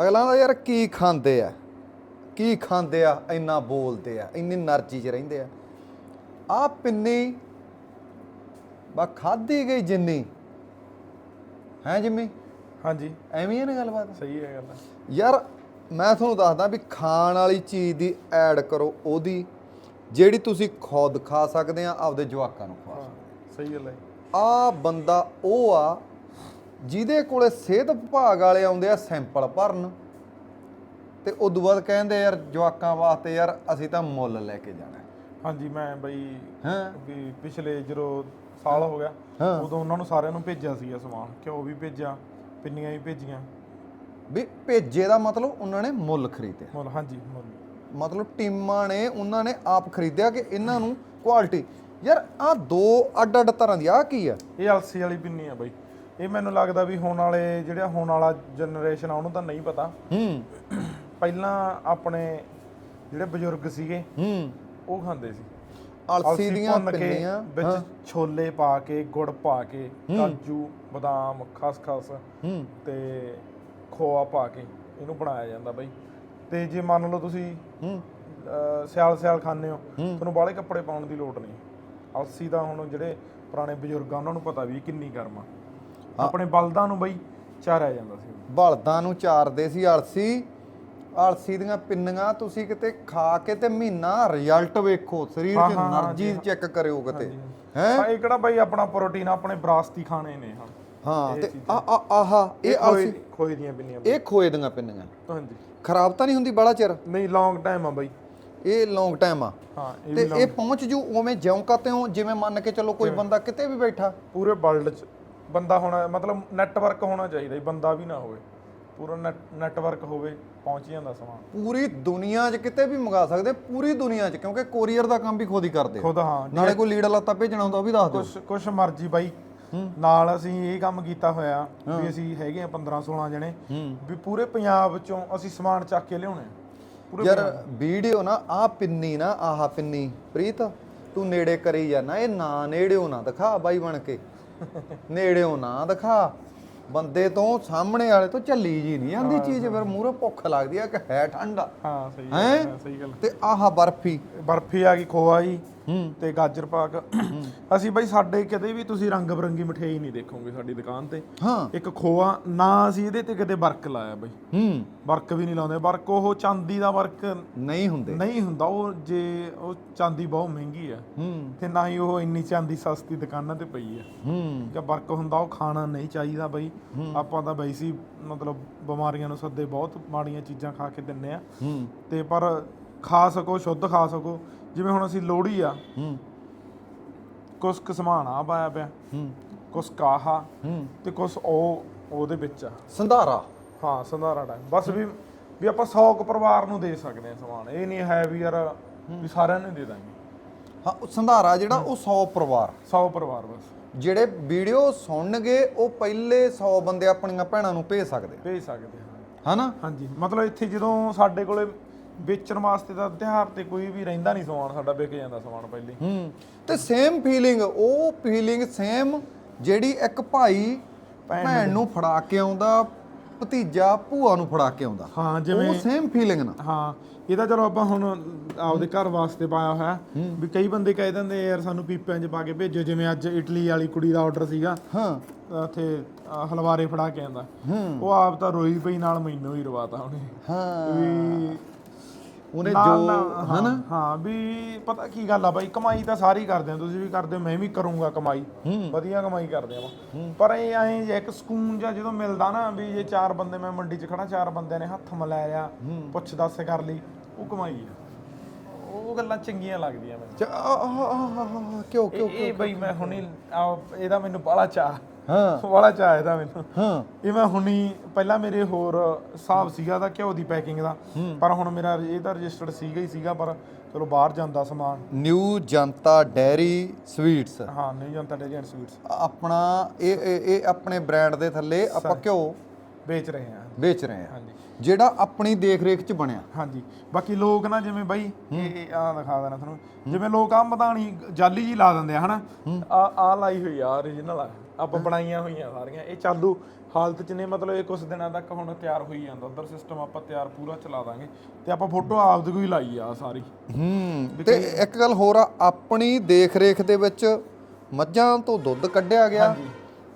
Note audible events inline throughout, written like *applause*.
ਅਗਲਾ ਦਾ ਯਾਰ ਕੀ ਖਾਂਦੇ ਆ? ਕੀ ਖਾਂਦੇ ਆ? ਇੰਨਾ ਬੋਲਦੇ ਆ ਇੰਨੀ એનર્ਜੀ 'ਚ ਰਹਿੰਦੇ ਆ। ਆ ਪਿੰਨੀ ਬਾ ਖਾਦੀ ਗਈ ਜਿੰਨੀ? ਹੈ ਜਿੰਮੀ? ਹਾਂਜੀ। ਐਵੇਂ ਹੀ ਨੇ ਗੱਲਬਾਤ? ਸਹੀ ਹੈ ਗੱਲ। ਯਾਰ ਮੈਂ ਤੁਹਾਨੂੰ ਦੱਸਦਾ ਵੀ ਖਾਣ ਵਾਲੀ ਚੀਜ਼ ਦੀ ਐਡ ਕਰੋ ਉਹਦੀ ਜਿਹੜੀ ਤੁਸੀਂ ਖੁਦ ਖਾ ਸਕਦੇ ਆ ਆਪਦੇ ਜਵਾਕਾਂ ਨੂੰ ਖਵਾ ਸਕਦੇ ਸਹੀ ਗੱਲ ਹੈ। ਆ ਬੰਦਾ ਉਹ ਆ ਜਿਹਦੇ ਕੋਲੇ ਸਿਹਤ ਵਿਭਾਗ ਵਾਲੇ ਆਉਂਦੇ ਆ ਸੈਂਪਲ ਭਰਨ ਤੇ ਉਦੋਂ ਬਾਅਦ ਕਹਿੰਦੇ ਯਾਰ ਜਵਾਕਾਂ ਵਾਸਤੇ ਯਾਰ ਅਸੀਂ ਤਾਂ ਮੁੱਲ ਲੈ ਕੇ ਜਾਣਾ। ਹਾਂਜੀ ਮੈਂ ਬਈ ਹਾਂ? ਵੀ ਪਿਛਲੇ ਜਦੋਂ ਸਾਲ ਹੋ ਗਿਆ। ਉਦੋਂ ਉਹਨਾਂ ਨੂੰ ਸਾਰਿਆਂ ਨੂੰ ਭੇਜਿਆ ਸੀਗਾ ਸਮਾਨ ਘਿਓ ਵੀ ਭੇਜਿਆ ਪਿੰਨੀਆਂ ਵੀ ਭੇਜੀਆਂ। ਵੀ ਭੇਜੇ ਦਾ ਮਤਲਬ ਉਹਨਾਂ ਨੇ ਮੁੱਲ ਖਰੀਦਿਆ। ਮੁੱਲ ਹਾਂਜੀ ਮੁੱਲ। ਮਤਲਬ ਟੀਮਾਂ ਨੇ ਉਹਨਾਂ ਨੇ ਆਪ ਖਰੀਦਿਆ ਕਿ ਇਹਨਾਂ ਨੂੰ ਕੁਆਲਿਟੀ ਯਾਰ ਆ ਦੋ ਅੱਡ ਅੱਡ ਤਰ੍ਹਾਂ ਦੀ ਆ ਕੀ ਆ? ਇਹ ਅਲਸੀ ਵਾਲੀ ਪਿੰਨੀ ਆ ਬਈ। ਇਹ ਮੈਨੂੰ ਲੱਗਦਾ ਵੀ ਹੁਣ ਵਾਲੇ ਜਿਹੜਾ ਹੁਣ ਵਾਲਾ ਜਨਰੇਸ਼ਨ ਆ ਉਹਨੂੰ ਤਾਂ ਨਹੀਂ ਪਤਾ। ਹੂੰ। ਪਹਿਲਾਂ ਆਪਣੇ ਜਿਹੜੇ ਬਜ਼ੁਰਗ ਸੀਗੇ ਹੂੰ। ਉਹ ਖਾਂਦੇ ਸੀ। ਅਲਸੀ ਦੀਆਂ ਭੁੰਨ ਕੇ ਪਿੰਨੀਆਂ ਵਿੱਚ ਛੋਲੇ ਪਾ ਕੇ ਗੁੜ ਪਾ ਕੇ ਕਾਜੂ ਬਦਾਮ ਖਸਖਸ ਹੂੰ। ਤੇ ਖੋਆ ਪਾ ਕੇ ਇਹਨੂੰ ਬਣਾਇਆ ਜਾਂਦਾ ਬਈ। ਤੇ ਜੇ ਮੰਨ ਲਓ ਤੁਸੀਂ ਹੂੰ। ਸਿਆਲ ਸਿਆਲ ਖਾਂਦੇ ਹੋ ਤੁਹਾਨੂੰ ਬਾਹਲੇ ਕੱਪੜੇ ਪਾਉਣ ਦੀ ਲੋੜ ਨਹੀਂ। ਅਲਸੀ ਦਾ ਹੁਣ ਜਿਹੜੇ ਪੁਰਾਣੇ ਬਜ਼ੁਰਗ ਉਹਨਾਂ ਨੂੰ ਪਤਾ ਵੀ ਕਿੰਨੀ ਗਰਮ ਆ। ਆਪਣੇ ਬਲਦਾਂ ਨੂੰ ਬਈ ਚਾਰਿਆ ਜਾਂਦਾ ਸੀ। ਬਲਦਾਂ ਨੂੰ ਚਾਰਦੇ ਸੀ ਅਲਸੀ। ਅਲਸੀ ਦੀਆਂ ਪਿੰਨੀਆਂ ਤੁਸੀਂ ਕਿਤੇ ਖਾ ਕੇ ਤੇ ਮਹੀਨਾ ਰਿਜ਼ਲਟ ਵੇਖੋ ਸਰੀਰ 'ਚ એનર્ਜੀ ਚੈੱਕ ਕਰਿਓ ਕਿਤੇ। ਹੈ। ਇਹ ਕਿਹੜਾ ਬਈ ਆਪਣਾ ਪ੍ਰੋਟੀਨ ਆਪਣੇ ਬਰਾਸਤੀ ਖਾਣੇ ਨੇ ਹਾਂ। ਤੇ ਆ ਆਹਾ ਇਹ ਅਲਸੀ ਖੋਏ ਦੀਆਂ ਪਿੰਨੀਆਂ ਇਹ ਖੋਏ ਦੀਆਂ ਪਿੰਨੀਆਂ। ਹਾਂਜੀ। ਖਰਾਬ ਤਾਂ ਨਹੀਂ ਹੁੰਦੀ ਬੜਾ ਚਿਰ? ਨਹੀਂ ਲੌਂਗ ਟਾਈਮ ਆ ਬਈ। ਇਹ ਲੌਂਗ ਟਾਈਮ ਆ। ਤੇ ਇਹ ਪਹੁੰਚ ਜੂ ਉਵੇਂ ਜਿਉਂ ਕਾ ਤਿਉਂ ਜਿਵੇਂ ਮੰਨ ਕੇ ਚੱਲੋ ਕੋਈ ਬੰਦਾ ਕਿਤੇ ਵੀ ਬੈਠਾ। ਪੂਰੇ ਵਰਲਡ 'ਚ। ਬੰਦਾ ਹੋਣਾ ਮਤਲਬ ਨੈਟਵਰਕ ਹੋਣਾ ਚਾਹੀਦਾ ਜੀ ਬੰਦਾ ਵੀ ਨਾ ਹੋਵੇ। ਪੂਰਾ ਨੈਟਵਰਕ ਹੋਵੇ ਪਹੁੰਚ ਜਾਂਦਾ ਸਮਾਨ ਪੂਰੀ ਦੁਨੀਆ 'ਚ ਕਿਤੇ ਵੀ ਮੰਗਾ ਸਕਦੇ ਪੂਰੀ ਦੁਨੀਆ 'ਚ ਕਿਉਂਕਿ ਕੋਰੀਅਰ ਦਾ ਕੰਮ ਵੀ ਖੁਦ ਹੀ ਕਰਦੇ। ਖੁਦ ਹਾਂ ਨਾਲੇ ਕੋਈ ਲੀੜਾ ਲੱਤਾ ਭੇਜਣਾ ਹੁੰਦਾ ਉਹ ਵੀ ਦੱਸ ਦਿਓ। ਕੁਛ ਕੁਛ ਮਰਜ਼ੀ ਬਾਈ। ਨਾਲ ਅਸੀਂ ਇਹ ਕੰਮ ਕੀਤਾ ਹੋਇਆ ਵੀ ਅਸੀਂ ਹੈਗੇ ਆ 15 16 ਜਣੇ। ਵੀ ਪੂਰੇ ਪੰਜਾਬ ਚੋਂ ਅਸੀਂ ਸਮਾਨ ਚੱਕ ਕੇ ਲਿਆਉਣੇ ਆ। ਪੂਰੇ ਯਾਰ ਵੀਡੀਓ ਨਾ ਆ ਪਿੰਨੀ ਨਾ ਆਹ ਪਿੰਨੀ। ਪ੍ਰੀਤ ਤੂੰ ਨੇੜੇ ਕਰੀ ਜਾਣਾ ਇਹ ਨਾ ਨੇੜਿਓ ਨਾ ਦਿਖਾ ਬਾਈ ਬਣ ਕੇ। ਨੇੜਿਓ ਨਾ ਦਿਖਾ। ਬੰਦੇ ਤੋਂ ਸਾਹਮਣੇ ਵਾਲੇ ਤੋਂ ਝੱਲੀ ਜੀ ਨਹੀਂ ਆਂਦੀ ਚੀਜ਼ ਫਿਰ ਮੂਹਰੇ ਭੁੱਖ ਲੱਗਦੀ ਆ ਕਿ ਹੈ ਠੰਡਾ ਹਾਂ ਸਹੀ ਹੈਂ? ਸਹੀ ਗੱਲ ਤੇ ਆਹ ਬਰਫੀ। ਬਰਫੀ ਆ ਗਈ ਖੋਆ ਜੀ। ਤੇ ਗਾਜਰ ਪਾਕ। ਅਸੀਂ ਬਾਈ ਸਾਡੇ ਕਦੇ ਵੀ ਤੁਸੀਂ ਰੰਗ ਬਰੰਗੀ ਮਠਿਆਈ ਨਹੀਂ ਦੇਖੋਗੇ ਸਾਡੀ ਦੁਕਾਨ ਤੇ। ਹਾਂ। ਇੱਕ ਖੋਆ ਨਾ ਅਸੀਂ ਇਹਦੇ ਤੇ ਕਦੇ ਵਰਕ ਲਾਇਆ ਬਾਈ। ਹੂੰ। ਵਰਕ ਵੀ ਨਹੀਂ ਲਾਉਂਦੇ। ਵਰਕ ਉਹ ਚਾਂਦੀ ਦਾ ਵਰਕ ਨਹੀਂ ਹੁੰਦੇ। ਨਹੀਂ ਹੁੰਦਾ। ਉਹ ਜੇ ਉਹ ਚਾਂਦੀ ਬਹੁਤ ਮਹਿੰਗੀ ਆ। ਹੂੰ। ਤੇ ਨਾ ਹੀ ਉਹ ਇੰਨੀ ਚਾਂਦੀ ਸਸਤੀ ਦੁਕਾਨਾਂ ਤੇ ਪਈ ਆ। ਹੂੰ। ਜੇ ਵਰਕ ਹੁੰਦਾ ਉਹ ਖਾਣਾ ਨਹੀਂ ਚਾਹੀਦਾ ਬਈ। ਆਪਾਂ ਤਾਂ ਬਈ ਸੀ ਮਤਲਬ ਬਿਮਾਰੀਆਂ ਨੂੰ ਸੱਦੇ ਬਹੁਤ ਮਾੜੀਆਂ ਚੀਜ਼ਾਂ ਖਾ ਕੇ ਦਿੰਨੇ ਆ। ਹੂੰ। ਤੇ ਪਰ ਖਾ ਸਕੋ ਸ਼ੁੱਧ ਖਾ ਸਕੋ। ਜਿਵੇਂ ਹੁਣ ਅਸੀਂ ਲੋਹੜੀ ਆ ਹੂੰ। ਕੁਛ ਕੁ ਸਮਾਨ ਆ ਪਾਇਆ ਪਿਆ। ਹੂੰ। ਕੁਛ ਕਾਹਾ ਹੂੰ। ਤੇ ਕੁਛ ਉਹ ਉਹਦੇ ਵਿੱਚ ਆ। ਸੰਧਾਰਾ? ਹਾਂ ਸੰਧਾਰਾ ਟਾਈਮ ਬਸ ਵੀ ਵੀ ਆਪਾਂ 100 ਕੁ ਪਰਿਵਾਰ ਨੂੰ ਦੇ ਸਕਦੇ ਆ ਸਮਾਨ। ਇਹ ਨਹੀਂ ਹੈ ਵੀ ਯਾਰ ਵੀ ਸਾਰਿਆਂ ਨੂੰ ਦੇ ਦਾਂਗੇ। ਹਾਂ ਉਹ ਸੰਧਾਰਾ ਜਿਹੜਾ ਉਹ 100 ਪਰਿਵਾਰ। 100 ਪਰਿਵਾਰ ਬਸ। ਜਿਹੜੇ ਵੀਡੀਓ ਸੁਣਨਗੇ ਉਹ ਪਹਿਲੇ 100 ਬੰਦੇ ਆਪਣੀਆਂ ਭੈਣਾਂ ਨੂੰ ਭੇਜ ਸਕਦੇ ਭੇਜ ਸਕਦੇ ਹਾਂ ਹਨਾ? ਹਾਂਜੀ। ਮਤਲਬ ਇੱਥੇ ਜਦੋਂ ਸਾਡੇ ਕੋਲੇ ਵੇਚਣ ਵਾਸਤੇ ਤਾਂ ਤਿਉਹਾਰ ਤੇ ਕੋਈ ਵੀ ਰਹਿੰਦਾ ਨਹੀਂ ਸਮਾਨ ਸਾਡਾ ਵਿਕ ਜਾਂਦਾ ਸਮਾਨ ਪਹਿਲੇ। ਹੂੰ ਤੇ ਸੇਮ ਫੀਲਿੰਗ ਉਹ ਫੀਲਿੰਗ ਸੇਮ ਜਿਹੜੀ ਇੱਕ ਭਾਈ ਭੈਣ ਨੂੰ ਫੜਾ ਕੇ ਆਉਂਦਾ ਭਤੀਜਾ ਭੂਆ ਨੂੰ ਫੜਾ ਕੇ ਆਉਂਦਾ। ਹਾਂ ਜਿਵੇਂ ਉਹ ਸੇਮ ਫੀਲਿੰਗ ਨਾ। ਹਾਂ ਇਹ ਤਾਂ ਚਲੋ ਆਪਾਂ ਹੁਣ ਆਪਦੇ ਘਰ ਵਾਸਤੇ ਪਾਇਆ ਹੋਇਆ ਵੀ ਕਈ ਬੰਦੇ ਕਹਿ ਦਿੰਦੇ ਯਾਰ ਸਾਨੂੰ ਪੀਪਿਆਂ 'ਚ ਪਾ ਕੇ ਭੇਜੋ ਜਿਵੇਂ ਅੱਜ ਇਟਲੀ ਵਾਲੀ ਕੁੜੀ ਦਾ ਆਰਡਰ ਸੀਗਾ। ਹਾਂ। ਉੱਥੇ ਹਲਵਾਰੇ ਫੜਾ ਕੇ ਆਂਦਾ ਉਹ ਆਪ ਤਾਂ ਰੋਈ ਪਈ ਨਾਲ ਮੈਨੂੰ ਹੀ ਰਵਾਤਾ ਉਹਨੇ। ਹਾਂ। ਵੀ ਉਹਨੇ ਜੋ ਨਾਲ- ਹਾਂ ਵੀ ਪਤਾ ਕੀ ਗੱਲ ਆ ਬਾਈ ਕਮਾਈ ਤਾਂ ਸਾਰੀ ਕਰਦੇ ਆ ਤੁਸੀਂ ਵੀ ਕਰਦੇ ਹੋ ਮੈਂ ਵੀ ਕਰੂੰਗਾ ਕਮਾਈ। ਵਧੀਆ ਕਮਾਈ ਕਰਦੇ ਆ ਪਰ ਇਹ ਐਂ ਜੇ ਇੱਕ ਸਕੂਨ ਜਾਂ ਜਦੋਂ ਮਿਲਦਾ ਨਾ ਵੀ ਜੇ ਚਾਰ ਬੰਦੇ ਮੈਂ ਮੰਡੀ 'ਚ ਖੜਾ ਚਾਰ ਬੰਦਿਆਂ ਨੇ ਹੱਥ ਮਿਲਾਇਆ ਪੁੱਛ ਦੱਸ ਕਰ ਲਈ ਉਹ ਕਮਾਈ ਆ। ਉਹ ਗੱਲਾਂ ਚੰਗੀਆਂ ਲੱਗਦੀਆਂ ਮੈਨੂੰ। ਕਿਉਂ ਕਿਉਂ ਇਹ ਬਈ ਮੈਂ ਹੁਣੀ ਇਹਦਾ ਮੈਨੂੰ ਬਾਲਾ ਚਾਹ ਹਾਂ। ਬਾਲਾ ਚਾਹ ਇਹਦਾ ਮੈਨੂੰ। ਹਾਂ। ਇਹ ਮੈਂ ਹੁਣੀ ਪਹਿਲਾਂ ਮੇਰੇ ਹੋਰ ਹਿਸਾਬ ਸੀਗਾ ਦਾ ਘਿਓ ਦੀ ਪੈਕਿੰਗ ਦਾ। ਪਰ ਹੁਣ ਮੇਰਾ ਇਹਦਾ ਰਜਿਸਟਰਡ ਸੀਗਾ ਹੀ ਸੀਗਾ ਪਰ ਚਲੋ ਬਾਹਰ ਜਾਂਦਾ ਸਮਾਨ। New Janata dairy sweets. ਹਾਂ ਨਹੀਂ ਜਾਂਦਾ ਡੇਜੈਂਟ ਸਵੀਟਸ। ਆਪਣਾ ਇਹ ਇਹ ਇਹ ਆਪਣੇ ਬ੍ਰਾਂਡ ਦੇ ਥੱਲੇ ਆਪਾਂ ਘਿਓ ਵੇਚ ਰਹੇ ਹਾਂ। ਵੇਚ ਰਹੇ ਹਾਂ। ਹਾਂਜੀ। ਜਿਹੜਾ ਆਪਣੀ ਦੇਖ ਰੇਖ ਚ ਬਣਿਆ। ਹਾਂਜੀ। ਬਾਕੀ ਲੋਕ ਨਾ ਜਿਵੇਂ ਬਾਈ ਇਹ ਆ ਦਿਖਾ ਦੇਣਾ ਤੁਹਾਨੂੰ। ਜਿਵੇਂ ਲੋਕ ਆ ਮਧਾਣੀ ਜਾਲੀ ਜੀ ਲਾ ਦਿੰਦੇ ਆ ਹਨਾ? ਆ ਆ ਲਾਈ ਹੋਈ ਆ origignal ਆ। ਆਪਾਂ ਬਣਾਈਆਂ ਹੋਈਆਂ ਸਾਰੀਆਂ। ਇਹ ਚਾਲੂ ਹਾਲਤ ਚ ਨੇ ਮਤਲਬ ਇਹ ਕੁਝ ਦਿਨਾਂ ਤੱਕ ਹੁਣ ਤਿਆਰ ਹੋਈ ਜਾਂਦਾ। ਉਧਰ ਸਿਸਟਮ ਆਪਾਂ ਤਿਆਰ ਪੂਰਾ ਚਲਾ ਦਾਂਗੇ। ਤੇ ਆਪਾਂ ਫੋਟੋ ਆਪਦੇ ਕੋਈ ਲਾਈ ਆ ਸਾਰੀ। ਹੂੰ। ਤੇ ਇੱਕ ਗੱਲ ਹੋਰ ਆ ਆਪਣੀ ਦੇਖ ਰੇਖ ਦੇ ਵਿੱਚ ਮੱਝਾਂ ਤੋਂ ਦੁੱਧ ਕੱਢਿਆ ਗਿਆ।